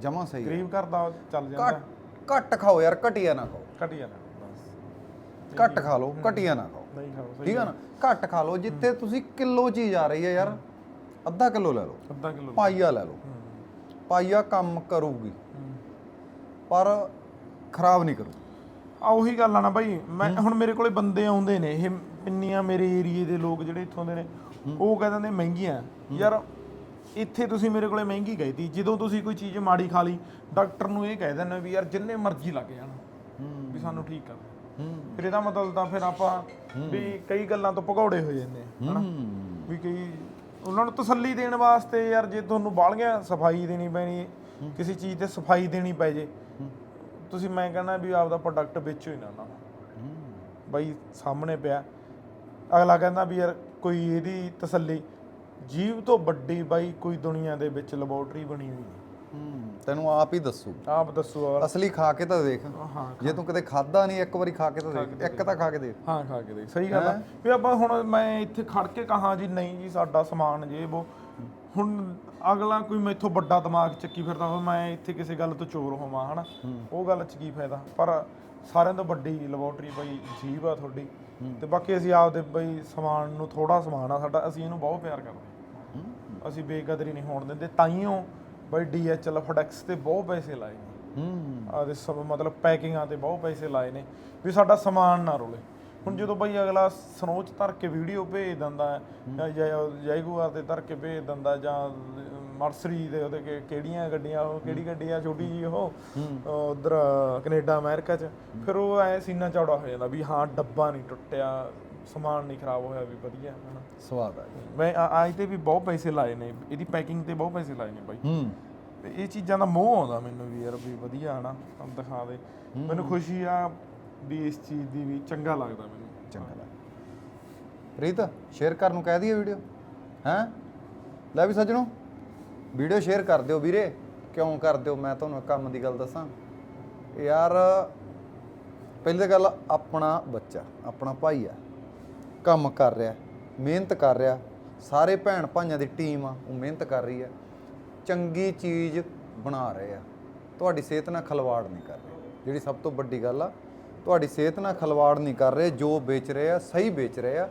ਜਮਾ ਸਹੀ। ਗਰੀਬ ਘਰ ਦਾ ਚੱਲ ਜਾਂਦਾ। ਘੱਟ ਖਾਓ ਯਾਰ ਘਟੀਆ ਨਾ ਖਾਓ। ਘਟੀ ਜਾਂਦਾ ਬਸ। ਘੱਟ ਖਾ ਲਓ ਘਟੀਆ ਨਾ ਖਾਓ। ਨਹੀਂ ਖਾਓ ਸਹੀ ਠੀਕ ਹੈ ਨਾ? ਘੱਟ ਖਾ ਲਓ ਜਿੱਥੇ ਤੁਸੀਂ ਕਿਲੋ ਚੀਜ਼ ਆ ਰਹੀ ਹੈ ਯਾਰ ਅੱਧਾ ਕਿਲੋ ਲੈ ਲਓ। ਅੱਧਾ ਕਿਲੋ ਪਾਈਆ ਲੈ ਲਓ। ਪਾਈਆ ਕੰਮ ਕਰੂਗੀ। ਪਰ ਖਰਾਬ ਨਹੀਂ ਕਰੂ। ਆ ਉਹੀ ਗੱਲ ਆ ਨਾ ਬਾਈ ਮੈਂ ਹੁਣ ਮੇਰੇ ਕੋਲੇ ਬੰਦੇ ਆਉਂਦੇ ਨੇ ਇਹ ਪਿੰਨੀਆਂ ਮੇਰੇ ਏਰੀਏ ਦੇ ਲੋਕ ਜਿਹੜੇ ਇੱਥੋਂ ਦੇ ਨੇ ਉਹ ਕਹਿੰਦੇ ਨੇ ਮਹਿੰਗੀਆਂ। ਯਾਰ ਇੱਥੇ ਤੁਸੀਂ ਮੇਰੇ ਕੋਲੇ ਮਹਿੰਗੀ ਗਈ ਤੀ ਜਦੋਂ ਤੁਸੀਂ ਕੋਈ ਚੀਜ਼ ਮਾੜੀ ਖਾ ਲਈ ਡਾਕਟਰ ਨੂੰ ਇਹ ਕਹਿ ਦਿੰਦੇ ਵੀ ਯਾਰ ਜਿੰਨੇ ਮਰਜ਼ੀ ਲੱਗ ਜਾਣ ਵੀ ਸਾਨੂੰ ਠੀਕ ਕਰ। ਫਿਰ ਇਹਦਾ ਮਤਲਬ ਤਾਂ ਫਿਰ ਆਪਾਂ ਵੀ ਕਈ ਗੱਲਾਂ ਤੋਂ ਭਗੌੜੇ ਹੋ ਜਾਂਦੇ ਹਨਾ? ਵੀ ਕਈ ਉਹਨਾਂ ਨੂੰ ਤਸੱਲੀ ਦੇਣ ਵਾਸਤੇ ਯਾਰ ਜੇ ਤੁਹਾਨੂੰ ਬਾਹਲੀਆਂ ਸਫ਼ਾਈ ਦੇਣੀ ਪੈਣੀ ਕਿਸੇ ਚੀਜ਼ ਤੇ ਸਫ਼ਾਈ ਦੇਣੀ ਪੈ ਜੇ ਤੁਸੀਂ ਮੈਂ ਕਹਿੰਦਾ ਵੀ ਆਪਦਾ ਪ੍ਰੋਡਕਟ ਵੇਚੋ ਹੀ ਨਾ ਨੂੰ। ਬਾਈ ਸਾਹਮਣੇ ਪਿਆ ਅਗਲਾ ਕਹਿੰਦਾ ਵੀ ਯਾਰ ਕੋਈ ਇਹਦੀ ਤਸੱਲੀ ਜੀਵ ਤੋਂ ਵੱਡੀ ਬਾਈ ਕੋਈ ਦੁਨੀਆ ਦੇ ਵਿੱਚ ਲੈਬੋਰਟਰੀ ਬਣੀ ਹੋਈ ਨਹੀਂ। ਹੂੰ ਤੈਨੂੰ ਆਪ ਹੀ ਦੱਸੂ। ਆਪ ਦੱਸੋ ਅਸਲੀ ਖਾ ਕੇ ਤਾਂ ਦੇਖ। ਹਾਂ ਜੇ ਤੂੰ ਕਦੇ ਖਾਦਾ ਨਹੀਂ ਇੱਕ ਵਾਰੀ ਖਾ ਕੇ ਤਾਂ ਦੇਖ। ਇੱਕ ਤਾਂ ਖਾ ਕੇ ਦੇਖ। ਹਾਂ ਖਾ ਕੇ ਦੇਖ। ਸਹੀ ਗੱਲ ਆ। ਵੀ ਆਪਾਂ ਹੁਣ ਮੈਂ ਇੱਥੇ ਖੜ ਕੇ ਕਹਾ ਜੀ ਨਹੀਂ ਜੀ ਸਾਡਾ ਸਮਾਨ ਜੇ ਉਹ ਹੁਣ ਅਗਲਾ ਕੋਈ ਮੈਥੋਂ ਵੱਡਾ ਦਿਮਾਗ ਚੱਕੀ ਫਿਰਦਾ ਹੋਵੇ ਮੈਂ ਇੱਥੇ ਕਿਸੇ ਗੱਲ ਤੋਂ ਚੋਰ ਹੋਵਾਂ ਹਨਾ? ਉਹ ਗੱਲ ਚ ਕੀ ਫਾਇਦਾ? ਪਰ ਸਾਰਿਆਂ ਤੋਂ ਵੱਡੀ ਲੈਬੋਰਟਰੀ ਬਈ ਜੀਵ ਆ ਤੁਹਾਡੀ। ਤੇ ਬਾਕੀ ਅਸੀਂ ਆਪਦੇ ਬਈ ਸਮਾਨ ਨੂੰ ਥੋੜਾ ਸਮਾਨ ਆ ਸਾਡਾ ਅਸੀਂ ਇਹਨੂੰ ਬਹੁਤ ਪਿਆਰ ਕਰਦੇ ਹਾਂ। ਅਸੀਂ ਬੇਕਦਰੀ ਨਹੀਂ ਹੋਣ ਦਿੰਦੇ ਤਾਈਓ ਬਈ ਡੀਐਚਐਲ ਫੋਡੈਕਸ ਤੇ ਬਹੁਤ ਪੈਸੇ ਲਾਏ ਨੇ। ਹੂੰ। ਆਦੇ ਸਭ ਮਤਲਬ ਪੈਕਿੰਗਾਂ ਤੇ ਬਹੁਤ ਪੈਸੇ ਲਾਏ ਨੇ ਵੀ ਸਾਡਾ ਸਮਾਨ ਨਾ ਰੋਲੇ। ਹੁਣ ਜਦੋਂ ਬਈ ਅਗਲਾ ਸਨੋਚ ਧਰ ਕੇ ਵੀਡੀਓ ਭੇਜ ਦਿੰਦਾ ਜਾਂ ਜੈਗੂਆਰ ਤੇ ਧਰ ਕੇ ਭੇਜ ਦਿੰਦਾ ਜਾਂ ਮਰਸਰੀ ਦੇ ਉਹਦੇ ਕਿਹੜੀਆਂ ਗੱਡੀਆਂ ਉਹ ਕਿਹੜੀ ਗੱਡੀ ਆ ਛੋਟੀ ਜੀ ਉਹ ਉਧਰ ਕੈਨੇਡਾ ਅਮਰੀਕਾ ਚ ਫਿਰ ਉਹ ਐ ਸੀਨਾ ਚੌੜਾ ਹੋ ਜਾਂਦਾ ਵੀ ਹਾਂ ਡੱਬਾ ਨਹੀਂ ਟੁੱਟਿਆ ਸਮਾਨ ਨਹੀਂ ਖਰਾਬ ਹੋਇਆ ਵੀ ਵਧੀਆ ਹਨਾ। ਸਵਾਦ ਆ ਗਿਆ। ਮੈਂ ਆ- ਅੱਜ ਤੇ ਵੀ ਬਹੁਤ ਪੈਸੇ ਲਾਏ ਨੇ ਇਹਦੀ ਪੈਕਿੰਗ ਤੇ ਬਹੁਤ ਪੈਸੇ ਲਾਏ ਨੇ ਬਾਈ। ਹੂੰ। ਤੇ ਇਹ ਚੀਜ਼ਾਂ ਦਾ ਮੋਹ ਆਉਂਦਾ ਮੈਨੂੰ ਵੀ ਯਾਰ ਵੀ ਵਧੀਆ ਹਨਾ। ਤੁਹਾਨੂੰ ਦਿਖਾ ਦੇ। ਮੈਨੂੰ ਖੁਸ਼ੀ ਆ ਵੀ ਇਸ ਚੀਜ਼ ਦੀ ਵੀ ਚੰਗਾ ਲੱਗਦਾ ਮੈਨੂੰ। ਚੰਗਾ ਲੱਗ ਪ੍ਰੀਤ ਸ਼ੇਅਰ ਕਰਨ ਨੂੰ ਕਹਿ ਦਈਏ ਵੀਡੀਓ ਹੈਂ? ਲੈ ਵੀ ਸੱਜਣੋ। ਵੀਡੀਓ ਸ਼ੇਅਰ ਕਰ ਦਿਓ ਵੀਰੇ। ਕਿਉਂ ਕਰ ਦਿਓ? ਮੈਂ ਤੁਹਾਨੂੰ ਇੱਕ ਕੰਮ ਦੀ ਗੱਲ ਦੱਸਾਂ। ਯਾਰ ਪਹਿਲੀ ਤਾਂ ਗੱਲ ਆਪਣਾ ਬੱਚਾ ਆਪਣਾ ਭਾਈ ਆ। ਕੰਮ ਕਰ ਰਿਹਾ, ਮਿਹਨਤ ਕਰ ਰਿਹਾ, ਸਾਰੇ ਭੈਣ ਭਾਈਆਂ ਦੀ ਟੀਮ ਆ, ਉਹ ਮਿਹਨਤ ਕਰ ਰਹੀ ਆ, ਚੰਗੀ ਚੀਜ਼ ਬਣਾ ਰਹੇ ਆ। ਤੁਹਾਡੀ ਸਿਹਤ ਨਾਲ ਖਲਵਾੜ ਨਹੀਂ ਕਰ ਰਹੇ। ਜਿਹੜੀ ਸਭ ਤੋਂ ਵੱਡੀ ਗੱਲ ਆ, ਤੁਹਾਡੀ ਸਿਹਤ ਨਾਲ ਖਲਵਾੜ ਨਹੀਂ ਕਰ ਰਹੇ, ਜੋ ਵੇਚ ਰਹੇ ਆ, ਸਹੀ ਵੇਚ ਰਹੇ ਆ।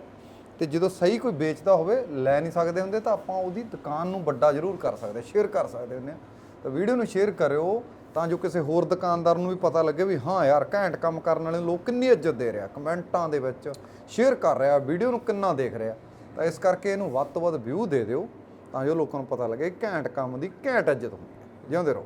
ਤੇ ਜਦੋਂ ਸਹੀ ਕੋਈ ਵੇਚਦਾ ਹੋਵੇ, ਲੈ ਨਹੀਂ ਸਕਦੇ ਹੁੰਦੇ, ਤਾਂ ਆਪਾਂ ਉਹਦੀ ਦੁਕਾਨ ਨੂੰ ਵੱਡਾ ਜ਼ਰੂਰ ਕਰ ਸਕਦੇ ਸ਼ੇਅਰ ਕਰ ਸਕਦੇ ਹੁੰਦੇ ਆ। ਤਾਂ ਵੀਡੀਓ ਨੂੰ ਸ਼ੇਅਰ ਕਰਿਓ ਤਾਂ ਜੋ ਕਿਸੇ ਹੋਰ ਦੁਕਾਨਦਾਰ ਨੂੰ ਵੀ ਪਤਾ ਲੱਗੇ ਵੀ ਹਾਂ ਯਾਰ, ਘੈਂਟ ਕੰਮ ਕਰਨ ਵਾਲੇ ਨੂੰ ਲੋਕ ਕਿੰਨੀ ਇੱਜ਼ਤ ਦੇ ਰਿਹਾ। ਕਮੈਂਟਾਂ ਦੇ ਵਿੱਚ ਸ਼ੇਅਰ ਕਰ ਰਿਹਾ, ਵੀਡੀਓ ਨੂੰ ਕਿੰਨਾ ਦੇਖ ਰਿਹਾ। ਤਾਂ ਇਸ ਕਰਕੇ ਇਹਨੂੰ ਵੱਧ ਤੋਂ ਵੱਧ ਵਿਊ ਦੇ ਦਿਓ ਤਾਂ ਜੋ ਲੋਕਾਂ ਨੂੰ ਪਤਾ ਲੱਗੇ ਘੈਂਟ ਕੰਮ ਦੀ ਘੈਂਟ ਇੱਜ਼ਤ ਹੁੰਦੀ ਹੈ। ਜਿਉਂਦੇ ਰਹੋ।